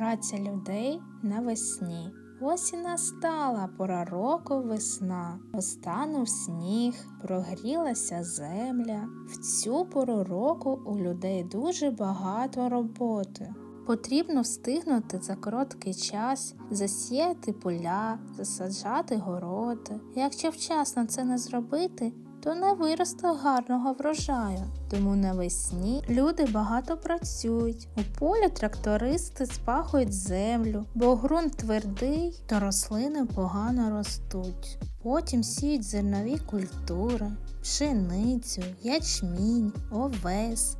Праця людей навесні. Ось і настала пора року весна. Розтанув сніг, прогрілася земля. В цю пору року у людей дуже багато роботи. Потрібно встигнути за короткий час засіяти поля, засаджати городи. Якщо вчасно це не зробити, то не виросте гарного врожаю. Тому навесні люди багато працюють. У полі трактористи спахують землю, бо ґрунт твердий, то рослини погано ростуть. Потім сіють зернові культури, пшеницю, ячмінь, овес.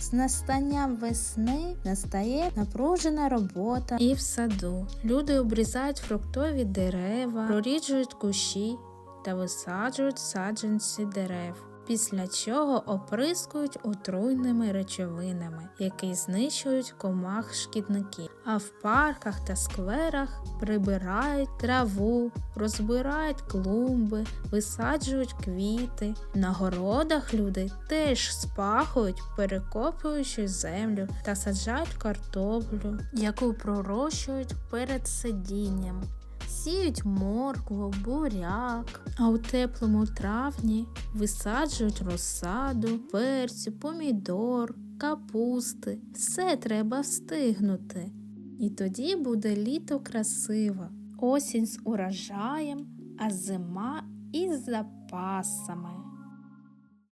З настанням весни настає напружена робота і в саду. Люди обрізають фруктові дерева, проріджують кущі та висаджують саджанці дерев. Після чого оприскують отруйними речовинами, які знищують комах шкідників. А в парках та скверах прибирають траву, розбирають клумби, висаджують квіти. На городах люди теж спахують, перекопуючи землю та саджають картоплю, яку пророщують перед сидінням. Сіють моркву, буряк, а у теплому травні висаджують розсаду, перцю, помідор, капусти. Все треба встигнути. І тоді буде літо красиво, осінь з урожаєм, а зима із запасами.